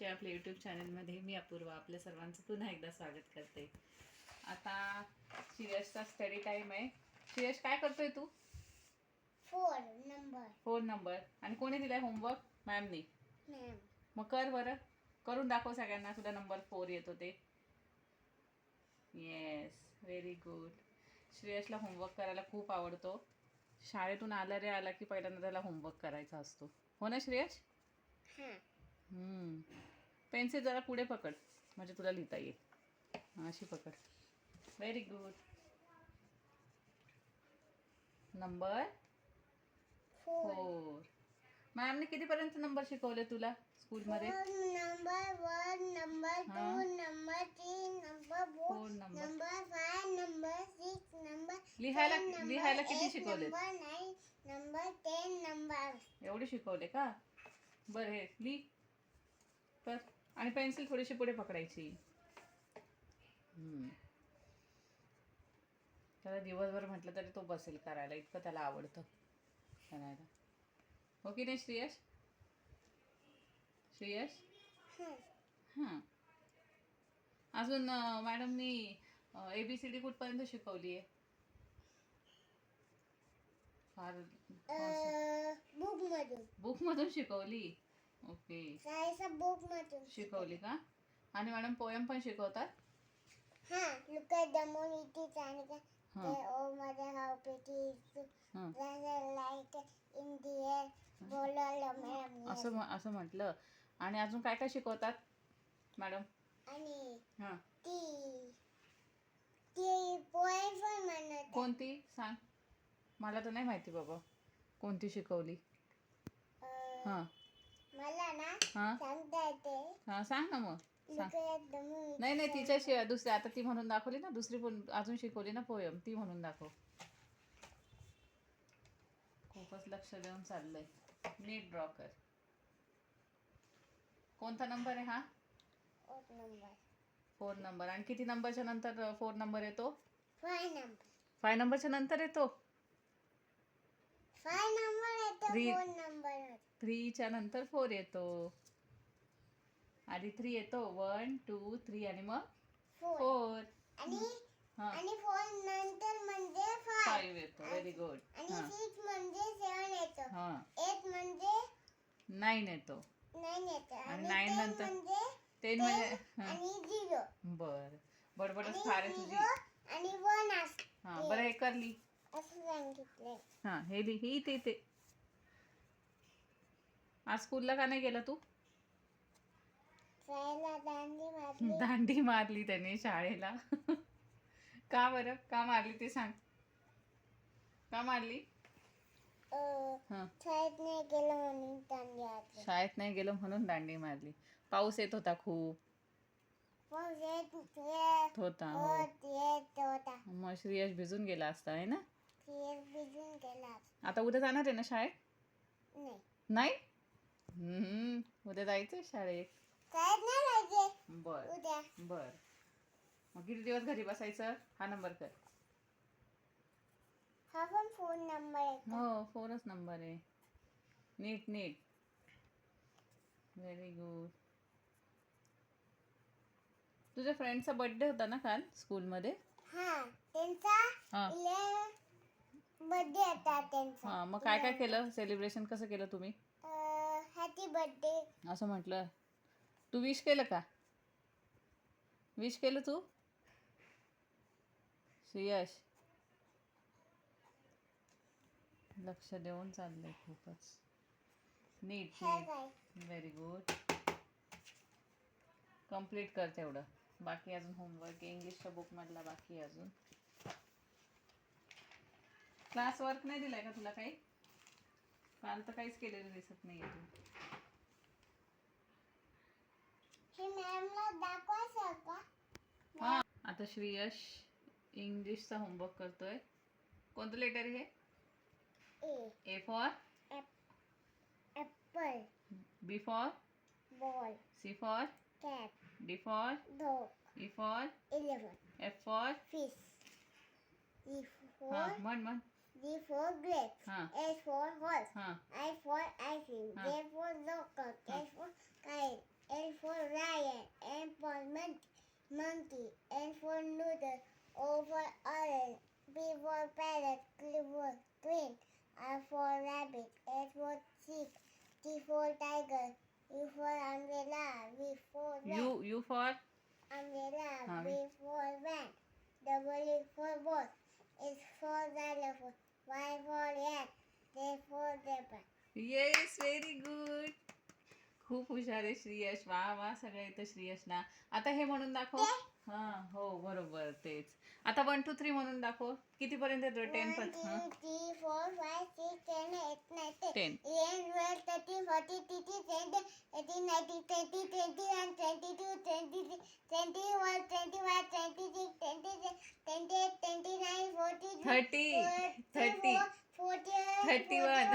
या आपल्या यूट्यूब चॅनलमध्ये मी अपूर्वा आपल्या सर्वांचं पुन्हा एकदा स्वागत करते. आता श्रेयसचा स्टडी टाइम आहे. श्रेयश काय करतोय तू? फोर नंबर फोन नंबर आणि कोणी दिलाय होमवर्क मॅमनी मॅम मग कर बरं. करून दाखव सगळ्यांना तुला नंबर फोर येतो ते. येस व्हेरी गुड श्रेयसला होमवर्क करायला खूप आवडतो. शाळेतून आला रे आला की पहिल्यांदा त्याला होमवर्क करायचा असतो. हो ना श्रेयस? हां. पेन्सिल जरा पुढे पकड. म्हणजे तुला लिहिता येईल. अशी पकड. व्हेरी गुड नंबर फोर मॅमने कितीपर्यंत नंबर शिकवले तुला स्कूलमध्ये number one number two. Number three number four. Number five number six number लिहायला लिहायला किती शिकवले नंबर टेन नंबर एवढे शिकवले का? बरं हे लिह. तर आणि पेन्सिल थोडीशी पुढे पकडायची. त्याला दिवसभर म्हटलं तरी तो बसेल करायला इतकं त्याला आवडतं. करायला. हो की नाही श्रेयश? श्रेयश? हां. अजून मॅडमनी ए बी सी डी कुठपर्यंत शिकवली आहे? फार बुक मधून. बुकमधून शिकवली? ओके. बुक मधून शिकवली का? आणि मॅडम पोयम पण शिकवतात? हा look at the moon it is and the oh mother how pretty is. हां. The light in the air. बोलवलं मॅडम असं म्ह- असं म्हटलं. आणि अजून काय काय शिकवतात मॅडम? आणि हां. ती ती पोएम पण म्हणत आहे. कोणती? सांग. मला तर नाही माहिती बाबा. कोणती शिकवली? हां. हां? सांगता. येते हां सांग ना मग. सांग. नाही नाही तिच्याशिवाय दुसरी आता ती म्हणून दाखवली ना दुसरी पण अजून शिकवली ना पोयम ती म्हणून दाखव. खूपच लक्ष देऊन चाललंय. नीट ड्रॉ कर. कोणता नंबर आहे हा? ओट नंबर. Four number. आणि किती नंबरच्या नंतर फोर नंबर येतो? Five number. फाय नंबरच्या नंतर येतो? फाय नंबर येतो Three. Phone number. थ्रीच्या नंतर फोर येतो. आधी थ्री येतो. वन टू थ्री आणि मग फोर. आणि हां. आणि फोर नंतर म्हणजे फाईव्ह येतो. व्हेरी गुड आणि हां. सिक्स म्हणजे सेवन येतो. हां. एट म्हणजे नाईन येतो. नाईन येतो. आणि आणि nine ten नंतर? म्हणजे टेन म्हणजे हां. आणि झिरो. बर. बडबडच फार आहे तुझी. झिरो आणि वन हा. बरं हे कर ली. असं सांगितलंय. हा. हे ली. ही ते ते आज स्कूलला का नाही गेला तू? दांडी मारली. त्याने शाळेला. का बरं? का मारली ते सांग. का मारली? हा. शाळेत नाही गेलं म्हणून दांडी मारली. शाळेत नाही गेलो म्हणून दांडी मारली. पाऊस येत होता खूप. होता. हो. होत मग श्रेयश भिजून गेला असता आहे ना? आता उद्या जाणार आहे ना शाळेत? नाही? हम्म, उद्या जायचंय शाळेत? नाही जायचे बर उद्या. बर. मग किती दिवस घरी बसायचं? हा नंबर कर. हा पण फोन नंबर आहे हो फोरच नंबर आहे. नीट नीट. व्हेरी गुड तुझ्या फ्रेंडचा बर्थडे होता ना काल स्कूलमध्ये हा त्यांचा हा. बर्थडे होता त्यांचा. हा मग काय काय केलं? सेलिब्रेशन कसं केलं तुम्ही? हॅपी बर्थडे असं म्हटलं. तू विश केलं का? विश केलं तू? श्रेयश. लक्ष देऊन चाललंय खूपच. नीट नीट. व्हेरी गुड कंप्लीट कर तेवढं. बाकी अजून होमवर्क इंग्लिशच्या बुकमधला बाकी अजून. क्लास वर्क नाही दिलाय का तुला काही? काल तर काहीच केलेलं दिसत नाही तू. हे हा. आता श्रेयश इंग्लिशचा होमवर्क करतोय. कोणतं लेटर आहे A. A for apple B for ball C for cat D for dog E for eleven F for fish E हा फोर म्हण म्हण. D for grapes. हा. H for horse. हा. I for ice cream. हा. J for local. K for kite. L for lion, M for mon monkey, N for noodle, O for orange, B for parrot, Q for queen, R for rabbit, S for sheep, T for tiger, U for umbrella, V for You you for? Umbrella, ah. V for van, W for boss, X for xylophone, Y for yet. Z for zebra. Yes, very good. खूप हुशार आहे श्रीअस वा वा सगळं इथे श्रीयश ना. आता हे म्हणून दाखव. हा हो बरोबर तेच. आता वन टू थ्री म्हणून दाखव. किती पर्यंत येतो टेन पर्यंत थर्टी थर्टी वन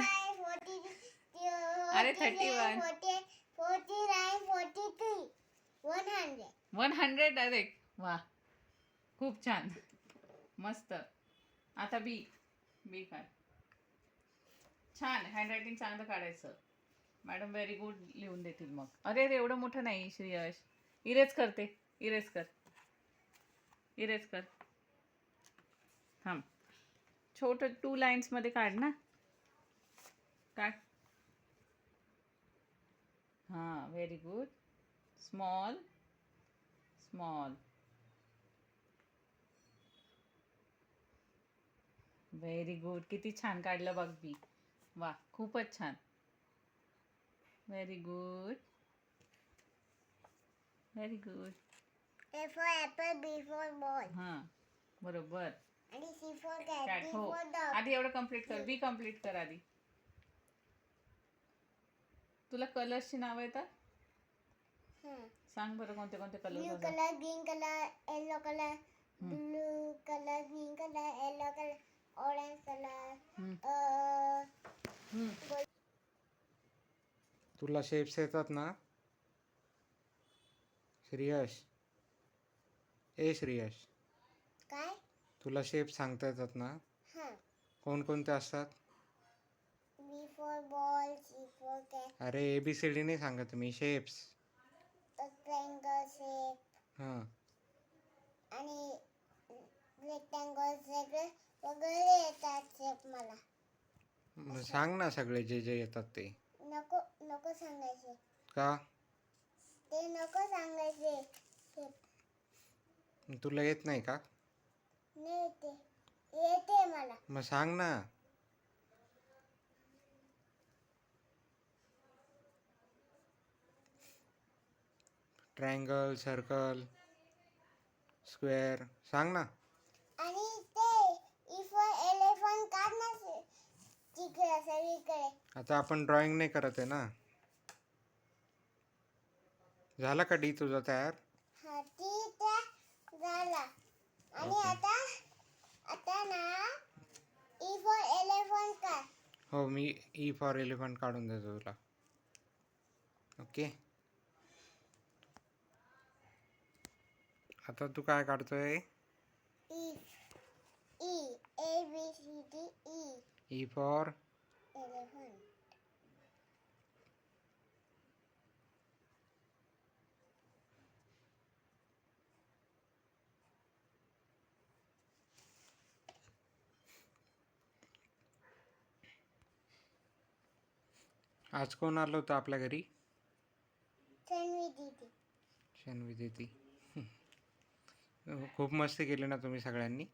अरे thirty one one hundred direct वा खूप छान. मस्त. आता बी बी काय छान. हँडरायटिंग चांगलं काढायचं. मॅडम व्हेरी गुड लिहून देतील मग. अरे रे एवढं मोठं नाही श्रेयश. इरेज करते इरेज कर. इरेज कर. थांब. छोटं टू लाईन्समध्ये काढ ना. काढ. हां very good small small very good किती छान काढलं बघ बी वा खूपच छान. Very good very good A for apple, B for ball. हां बरोबर. आणि for cat, कॅट हो. For dog. आधी एवढं कंप्लीट कर बी कंप्लीट कर आधी. तुला कलर्सची नावं येतात. सांग बरं कोणते कोणते blue colour colour green colour yellow colour blue colour green colour yellow colour orange colour तुला शेप्स येतात ना? श्रेयश. ए श्रेयश. काय? तुला शेप सांगता येतात ना? हां. कोणकोणते असतात? B for ball C for cat अरे ए बी सी डी नाही सांगत मी. शेप्स ट्रायंगल शेप हां. आणि रेक्टँगल सगळे वगैरे येतात शेप मला. मग सांग ना सगळे जे जे येतात ते. नको नको सांगायचे. का? ते नको सांगायचे शेप तुला येत नाही का? नाही येते येते मला. मग सांग ना. Triangle circle square. सांग ना. आणि ते ई फॉर एलिफंट काढ ना तिकडे सगळीकडे. आता आपण ड्रॉइंग नाही करत आहे ना. झाला का डी तुझा तयार? हा ती त्या झाला. आणि आता आता ना ई फॉर एलिफंट काढ. हो मी ई फॉर एलिफंट काढून देतो तुला. ओके? आता तू काय काढतोय? ई ई फॉर एलिफंट आज कोण आलं होतं आपल्या घरी? तन्वी दीदी. शन्वी दिदी. खूप मस्ती केली ना तुम्ही सगळ्यांनी.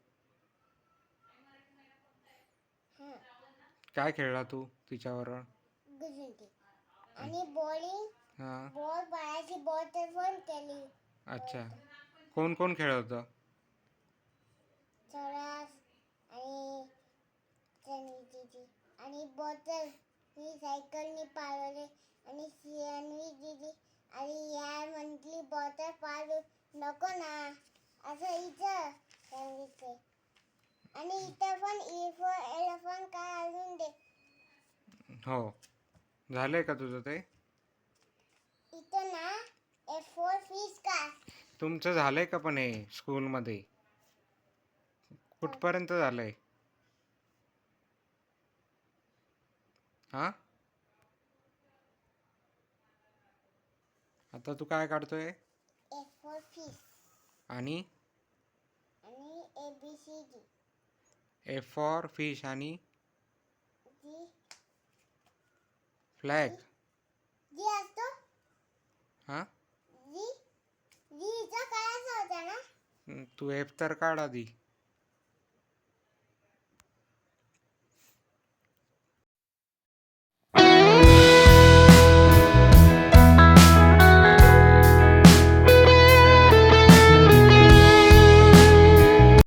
काय खेळला तू तिच्याबरोबर आणि बॉलिंग हां. बॉल पायाची बॉल तर पण केली अच्छा. कोण कोण खेळत होतं? चौरास आणि दीदी आणि बॉटल ही सायकलनी पाळवले. आणि सियानवी दीदी आणि या म्हटली बॉटल पाळू नको ना. असं इथं सांगितले आणि इथं पण ई फॉर एलिफंट काय अजून दे. हो. झालंय का तुझं ते? इथं ना एफ फॉर फिश का? तुमचं झालंय का पण हे स्कूलमध्ये कुठपर्यंत झालंय? हां? आता तू काय काढतोय? ए फॉर फिश आणि आणि A B C D F for fish आणि जी फ्लॅग जी असतो? हां? जी जीचा करायचा होता ना? तू एफ तर काढ आधी.